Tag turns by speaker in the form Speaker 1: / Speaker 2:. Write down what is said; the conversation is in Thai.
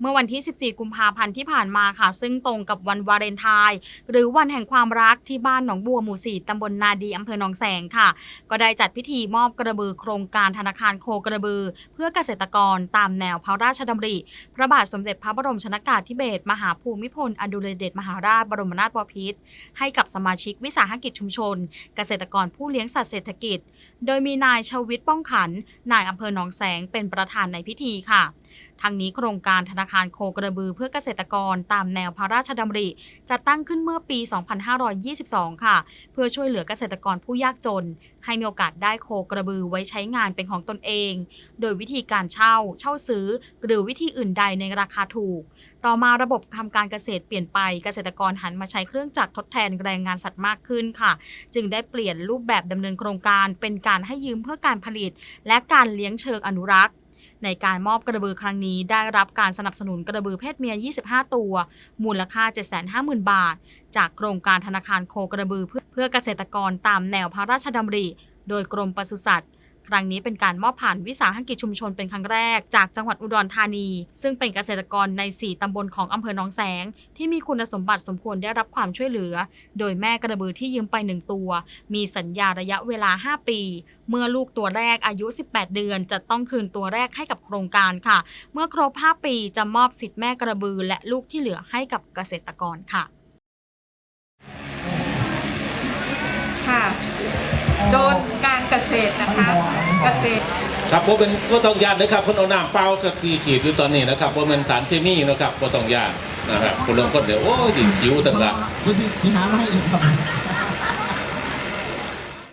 Speaker 1: เมื่อวันที่ 14 กุมภาพันธ์ที่ผ่านมาค่ะ ซึ่งตรงกับวันวาเลนไทน์หรือวันแห่งความรักที่บ้านหนองบัวหมู่4ตำบลนาดีอำเภอหนองแสงค่ะ ก็ได้จัดพิธีมอบกระบือโครงการธนาคารโคกระบือ เพื่อเกษตรกรตามแนวพระราชดำริ พระบาทสมเด็จพระบรมชนากาธิเบศรมหาภูมิพลอดุลยเดชมหาราชบรมนาถบพิตรให้กับสมาชิกวิสาหกิจชุมชน เกษตรกรผู้เลี้ยงสัตว์เศรษฐกิจ โดยมีนายชวิตป้องขันนายอำเภอหนองแสงเป็นประธานในพิธีค่ะทางนี้โครงการธนาคารโคกระบือเพื่อเกษตรกรตามแนวพระราชดำริจะตั้งขึ้นเมื่อปี 2522 ค่ะ เพื่อช่วยเหลือเกษตรกรผู้ยากจน ให้มีโอกาสได้โคกระบือไว้ใช้งานเป็นของตนเอง โดยวิธีการเช่า เช่าซื้อ หรือวิธีอื่นใดในราคาถูก ต่อมาระบบทำการเกษตรเปลี่ยนไปเกษตรกรหันมาใช้เครื่องจักรทดแทนแรงงานสัตว์มากขึ้นค่ะ จึงได้เปลี่ยนรูปแบบดำเนินโครงการเป็นการให้ยืมเพื่อการผลิต และการเลี้ยงเชิงอนุรักษ์ ในการมอบกระบือครั้งนี้ได้รับการสนับสนุนกระบือเพศเมีย 25 ตัว มูลค่า 750,000 บาท จากโครงการธนาคารโคกระบือเพื่อเพื่อเกษตรกรตามแนวพระราชดำริ โดยกรมปศุสัตว์ ครั้งนี้เป็นการมอบผ่านวิสาหกิจชุมชนเป็นครั้งแรก จากจังหวัดอุดรธานี ซึ่งเป็นเกษตรกรใน 4 ตำบลของอำเภอหนองแสง ที่มีคุณสมบัติสมควรได้รับความช่วยเหลือ โดยแม่กระบือที่ยืมไป 1 ตัว มีสัญญาระยะเวลา 5 ปี เมื่อลูกตัวแรกอายุ 18 เดือน จะต้องคืนตัวแรกให้กับโครงการค่ะ เมื่อครบ 5 ปีจะมอบสิทธิ์แม่กระบือและลูกที่เหลือให้กับเกษตรกรค่ะ
Speaker 2: ค่ะ ษตรนะคะ เกษตร
Speaker 3: ครับผมเป็นก็ต้องยานนะครับคนเอาน้ำเปล่ากับตีขีดอยู่ตอนนี้นะครับเพราะมันสารเคมีนะครับก็ต้องยานนะครับคนลงคนเดี๋ยวโอ้ยดิจิ๋วต่างๆ
Speaker 4: ดูสิสีหามาให้อีกครับ